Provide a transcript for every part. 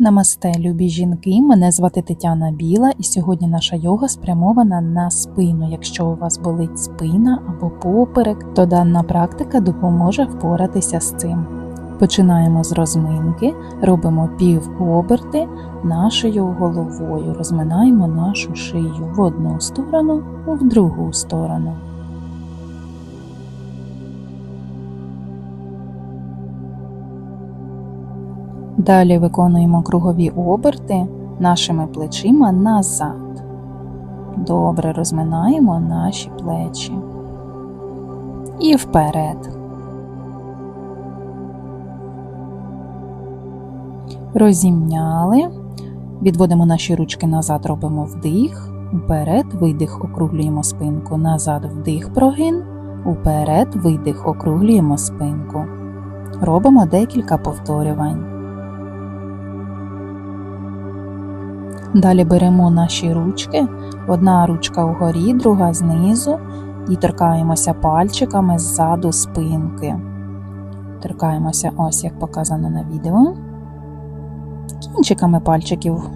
Намасте, любі жінки! Мене звати Тетяна Біла, і сьогодні наша йога спрямована на спину. Якщо у вас болить спина або поперек, то дана практика допоможе впоратися з цим. Починаємо з розминки, робимо півоберти нашою головою, розминаємо нашу шию в одну сторону, в другу сторону. Далі виконуємо кругові оберти нашими плечима назад. Добре розминаємо наші плечі. І вперед. Розімняли. Відводимо наші ручки назад, робимо вдих. Уперед, видих, округлюємо спинку. Назад вдих, прогин. Уперед, видих, округлюємо спинку. Робимо декілька повторювань. Далі беремо наші ручки, одна ручка вгорі, друга знизу, і торкаємося пальчиками ззаду спинки. Торкаємося ось як показано на відео. Кінчиками пальчиків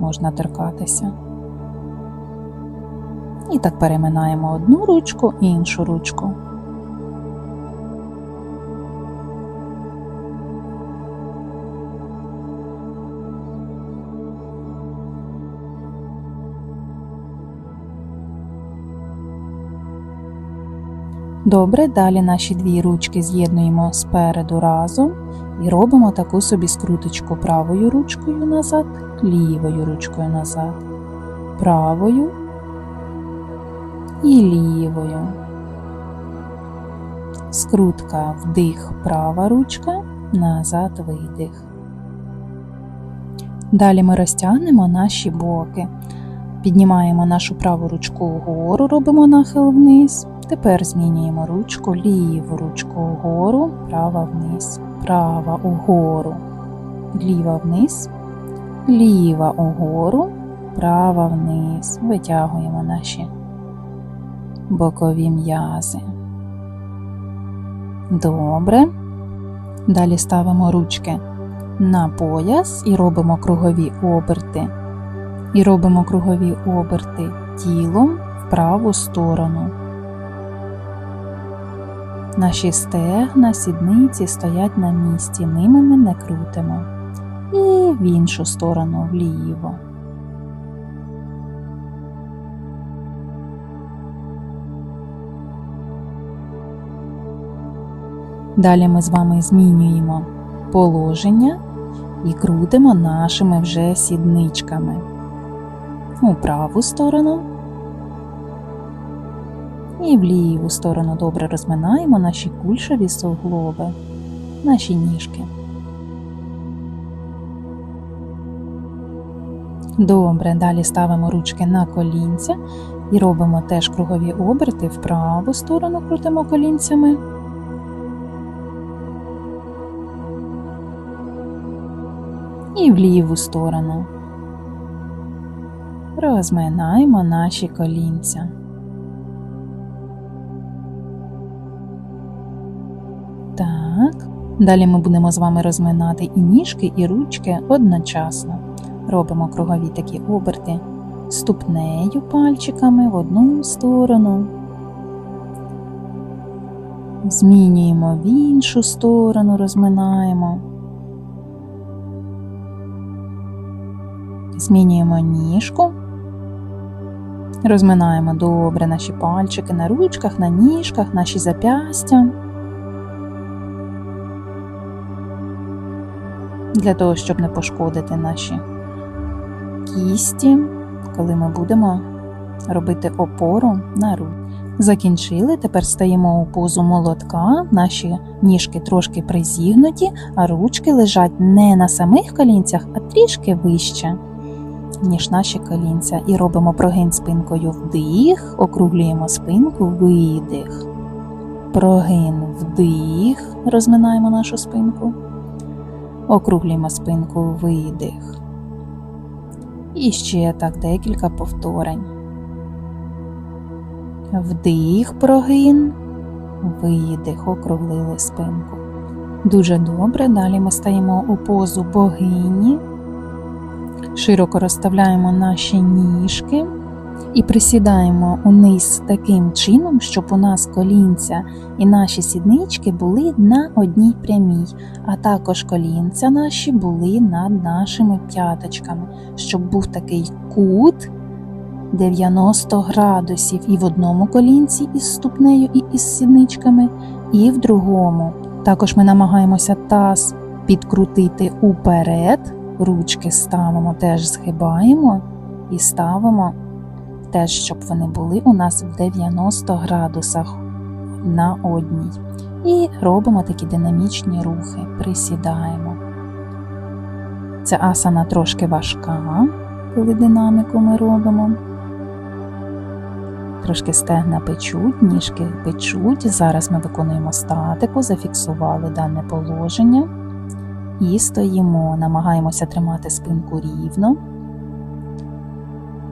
можна торкатися. І так переминаємо одну ручку і іншу ручку. Добре, далі наші дві ручки з'єднуємо спереду разом і робимо таку собі скруточку правою ручкою назад, лівою ручкою назад, правою і лівою. Скрутка вдих, права ручка, назад видих. Далі ми розтягнемо наші боки. Піднімаємо нашу праву ручку вгору, робимо нахил вниз. Тепер змінюємо ручку, ліву ручку вгору, права вниз, права угору, ліва вниз, ліва угору, права вниз. Витягуємо наші бокові м'язи. Добре. Далі ставимо ручки на пояс і робимо кругові оберти. І робимо кругові оберти тілом в праву сторону. Наші стегна, сідниці стоять на місці, ними ми не крутимо. І в іншу сторону вліво. Далі ми з вами змінюємо положення і крутимо нашими вже сідничками у праву сторону і в ліву сторону добре розминаємо наші кульшові суглоби, наші ніжки. Добре, далі ставимо ручки на колінця і робимо теж кругові оберти в праву сторону, крутимо колінцями. І в ліву сторону. Розминаємо наші колінця. Так. Далі ми будемо з вами розминати і ніжки, і ручки одночасно. Робимо кругові такі оберти ступнею пальчиками в одну сторону. Змінюємо в іншу сторону, розминаємо. Змінюємо ніжку. Розминаємо добре наші пальчики на ручках, на ніжках, наші запястя. Для того, щоб не пошкодити наші кісті, коли ми будемо робити опору на руку. Закінчили, тепер стаємо у позу молотка, наші ніжки трошки призігнуті, а ручки лежать не на самих колінцях, а трішки вище, ніж наші колінця. І робимо прогин спинкою вдих, округлюємо спинку, видих. Прогин вдих, розминаємо нашу спинку. Округлюємо спинку видих. І ще так декілька повторень. Вдих, прогин, видих, округлили спинку. Дуже добре. Далі ми стаємо у позу богині, широко розставляємо наші ніжки і присідаємо униз таким чином, щоб у нас колінця і наші сіднички були на одній прямій, а також колінця наші були над нашими п'яточками, щоб був такий кут 90 градусів і в одному колінці із ступнею і із сідничками, і в другому. Також ми намагаємося таз підкрутити уперед, ручки ставимо, теж згибаємо і ставимо теж, щоб вони були у нас в 90 градусах на одній. І робимо такі динамічні рухи, присідаємо. Ця асана трошки важка, коли динаміку ми робимо. Трошки стегна печуть, ніжки печуть. Зараз ми виконуємо статику, зафіксували дане положення і стоїмо, намагаємося тримати спинку рівно.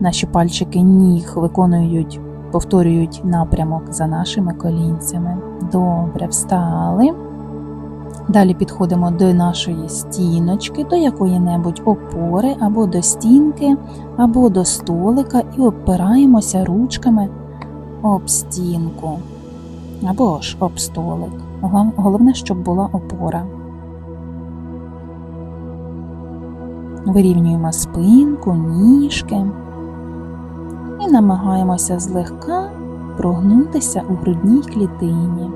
Наші пальчики ніг виконують, повторюють напрямок за нашими колінцями. Добре, встали. Далі підходимо до нашої стіночки, до якої-небудь опори, або до стінки, або до столика, і опираємося ручками об стінку, або ж об столик. Головне, щоб була опора. Вирівнюємо спинку, ніжки і намагаємося злегка прогнутися у грудній клітині.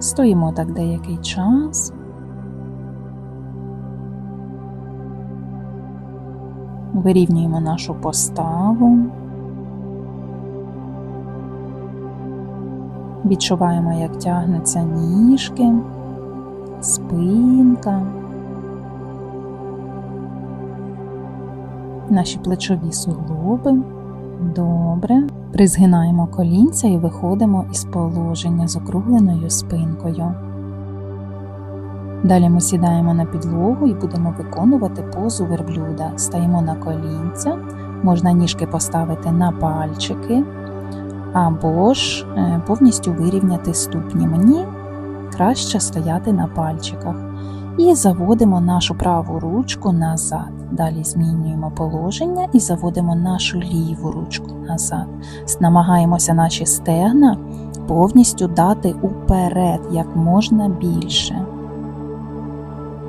Стоїмо так деякий час. Вирівнюємо нашу поставу. Відчуваємо, як тягнуться ніжки, спинка, наші плечові суглоби. Добре. Призгинаємо колінця і виходимо із положення з округленою спинкою. Далі ми сідаємо на підлогу і будемо виконувати позу верблюда. Стаємо на колінця, можна ніжки поставити на пальчики, або ж е, повністю вирівняти ступні. Мені краще стояти на пальчиках. І заводимо нашу праву ручку назад. Далі змінюємо положення і заводимо нашу ліву ручку назад. Намагаємося наші стегна повністю дати уперед як можна більше.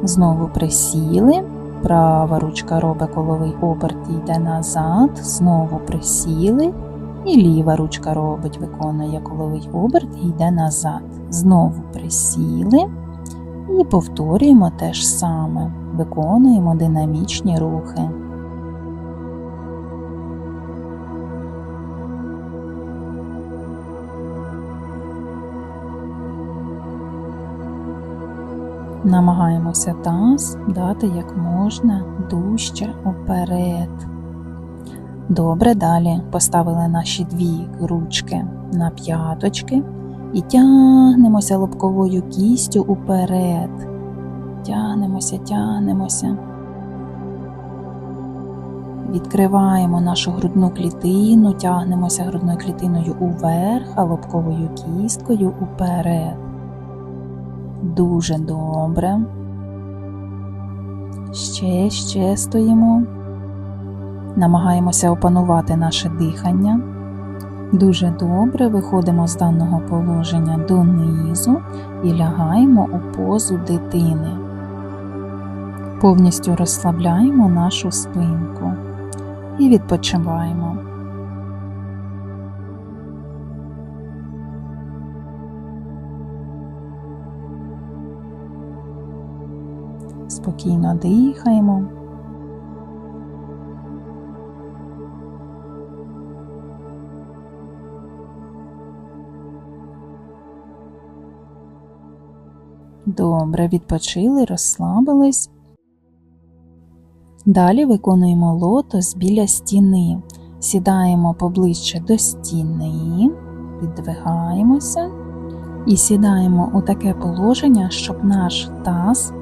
Знову присіли. Права ручка робить коловий оберт і йде назад. Знову присіли. І ліва ручка робить, виконує коловий оберт і йде назад. Знову присіли. І повторюємо те ж саме, виконуємо динамічні рухи. Намагаємося таз дати як можна дужче уперед. Добре, далі поставили наші дві ручки на п'яточки і тягнемося лобковою кістю уперед. Тягнемося, тягнемося. Відкриваємо нашу грудну клітину, тягнемося грудною клітиною уверх, а лобковою кісткою уперед. Дуже добре. Ще, ще стоїмо. Намагаємося опанувати наше дихання. Дуже добре виходимо з даного положення донизу і лягаємо у позу дитини. Повністю розслабляємо нашу спинку і відпочиваємо. Спокійно дихаємо. Добре, відпочили, розслабились. Далі виконуємо лотос біля стіни. Сідаємо поближче до стіни, віддвигаємося і сідаємо у таке положення, щоб наш таз,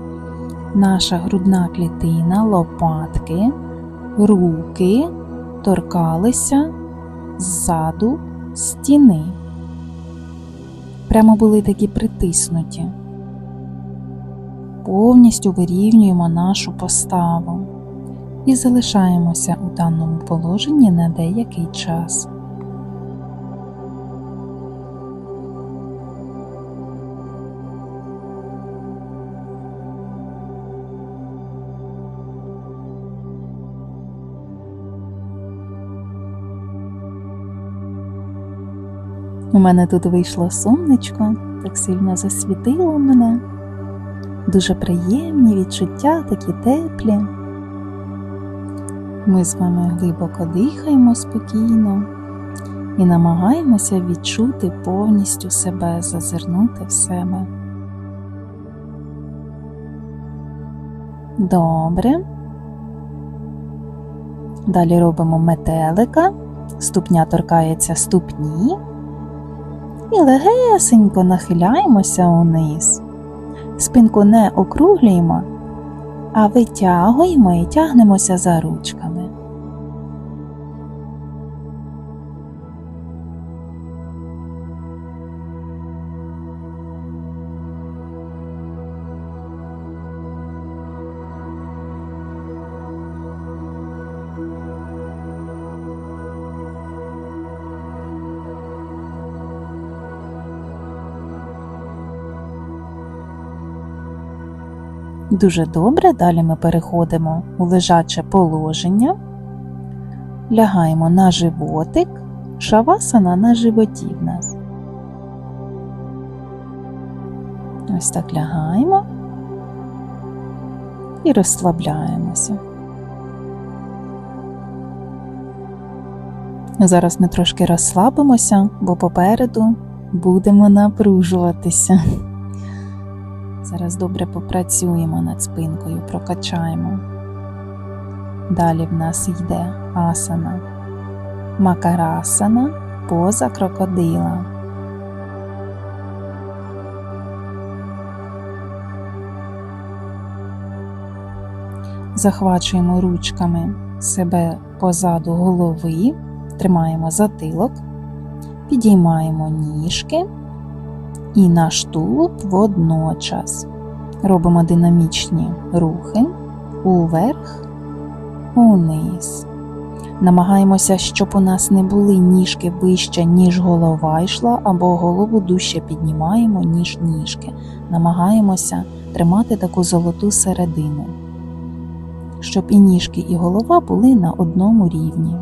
наша грудна клітина, лопатки, руки торкалися ззаду стіни. Прямо були такі притиснуті. Повністю вирівнюємо нашу поставу і залишаємося у даному положенні на деякий час. У мене тут вийшло сонечко, так сильно засвітило мене. Дуже приємні відчуття, такі теплі. Ми з вами глибоко дихаємо спокійно і намагаємося відчути повністю себе, зазирнути в себе. Добре. Далі робимо метелика, ступня торкається ступні і легесенько нахиляємося униз. Спинку не округлюємо, а витягуємо і тягнемося за ручками. Дуже добре, далі ми переходимо у лежаче положення, лягаємо на животик, шавасана на животі в нас. Ось так лягаємо і розслабляємося. Зараз ми трошки розслабимося, бо попереду будемо напружуватися. Зараз добре попрацюємо над спинкою, прокачаємо. Далі в нас йде асана, макарасана, поза крокодила. Захвачуємо ручками себе позаду голови, тримаємо затилок, підіймаємо ніжки і наш тулуб водночас. Робимо динамічні рухи уверх, униз. Намагаємося, щоб у нас не були ніжки вище, ніж голова йшла, або голову дужче піднімаємо, ніж ніжки. Намагаємося тримати таку золоту середину, щоб і ніжки, і голова були на одному рівні.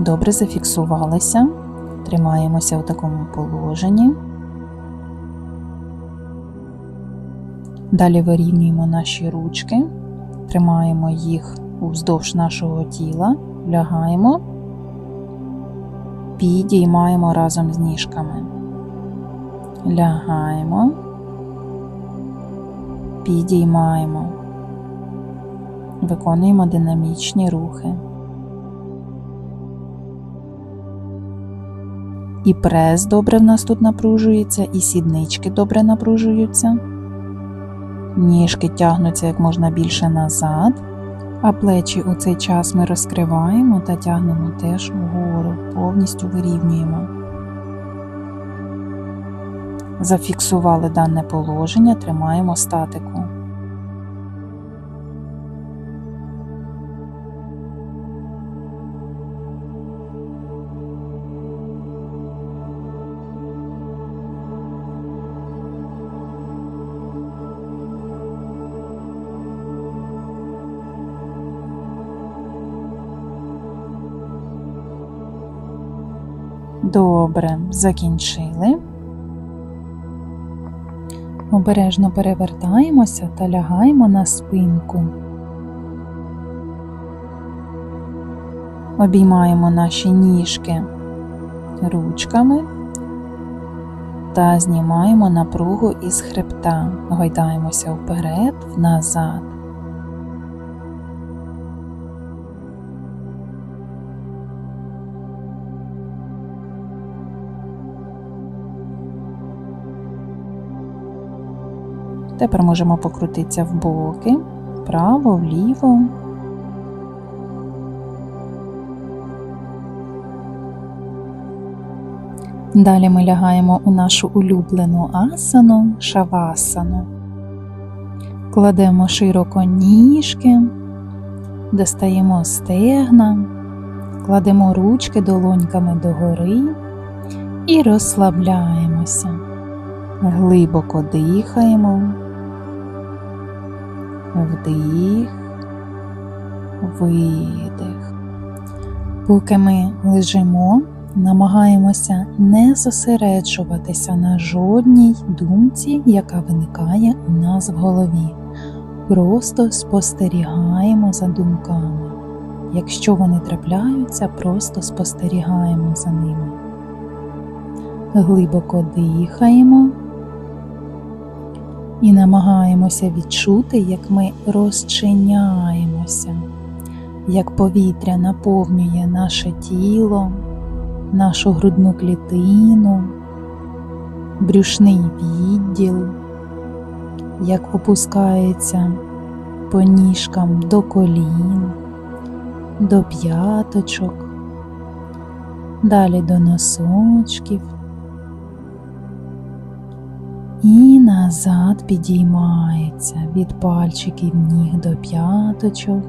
Добре зафіксувалися, тримаємося в такому положенні. Далі вирівнюємо наші ручки, тримаємо їх вздовж нашого тіла, лягаємо, підіймаємо разом з ніжками. Лягаємо, підіймаємо, виконуємо динамічні рухи. І прес добре в нас тут напружується, і сіднички добре напружуються. Ніжки тягнуться як можна більше назад, а плечі у цей час ми розкриваємо та тягнемо теж вгору, повністю вирівнюємо. Зафіксували дане положення, тримаємо статику. Добре, закінчили. Обережно перевертаємося та лягаємо на спинку. Обіймаємо наші ніжки ручками та знімаємо напругу із хребта, гойдаємося вперед, назад. Тепер можемо покрутитися в боки, вправо, вліво. Далі ми лягаємо у нашу улюблену асану шавасану. Кладемо широко ніжки, достаємо стегна, кладемо ручки долоньками догори і розслабляємося. Глибоко дихаємо, вдих, видих. Поки ми лежимо, намагаємося не зосереджуватися на жодній думці, яка виникає у нас в голові. Просто спостерігаємо за думками. Якщо вони трапляються, просто спостерігаємо за ними. Глибоко дихаємо і намагаємося відчути, як ми розчиняємося, як повітря наповнює наше тіло, нашу грудну клітину, брюшний відділ, як опускається по ніжкам до колін, до п'яточок, далі до носочків. І назад підіймається від пальчиків ніг до п'яточок,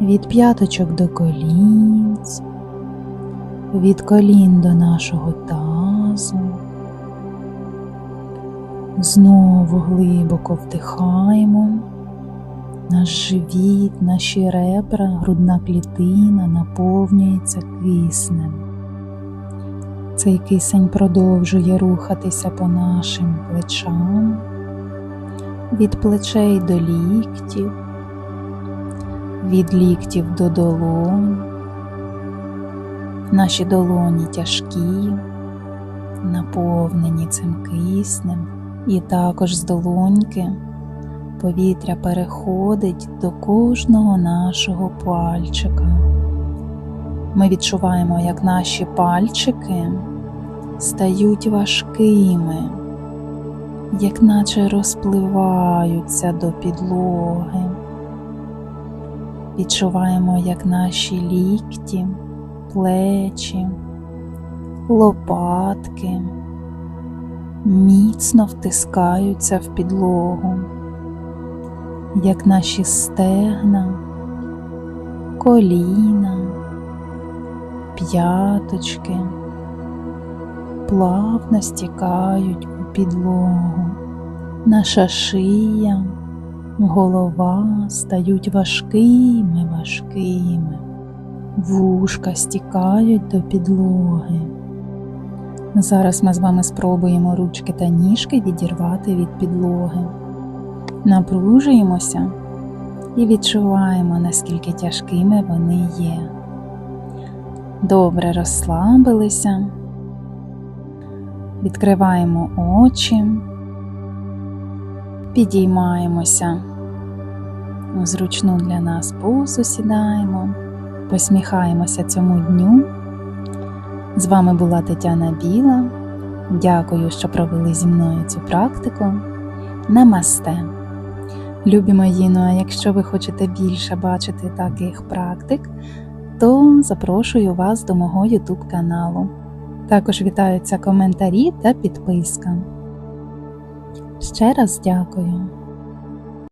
від п'яточок до колінць, від колін до нашого тазу. Знову глибоко вдихаємо. Наш живіт, наші ребра, грудна клітина наповнюється киснем. Цей кисень продовжує рухатися по нашим плечам, від плечей до ліктів, від ліктів до долонь. Наші долоні тяжкі, наповнені цим киснем, і також з долоньки повітря переходить до кожного нашого пальчика. Ми відчуваємо, як наші пальчики стають важкими, як наче розпливаються до підлоги. Відчуваємо, як наші лікті, плечі, лопатки міцно втискаються в підлогу, як наші стегна, коліна п'яточки плавно стікають у підлогу, наша шия, голова стають важкими, важкими, вушка стікають до підлоги. Зараз ми з вами спробуємо ручки та ніжки відірвати від підлоги. Напружуємося і відчуваємо, наскільки тяжкими вони є. Добре розслабилися, відкриваємо очі, підіймаємося у зручну для нас позу сідаємо, посміхаємося цьому дню. З вами була Тетяна Біла. Дякую, що провели зі мною цю практику. Намасте! Любі мої, ну а якщо ви хочете більше бачити таких практик, то запрошую вас до мого YouTube каналу. Також вітаються коментарі та підписка. Ще раз дякую.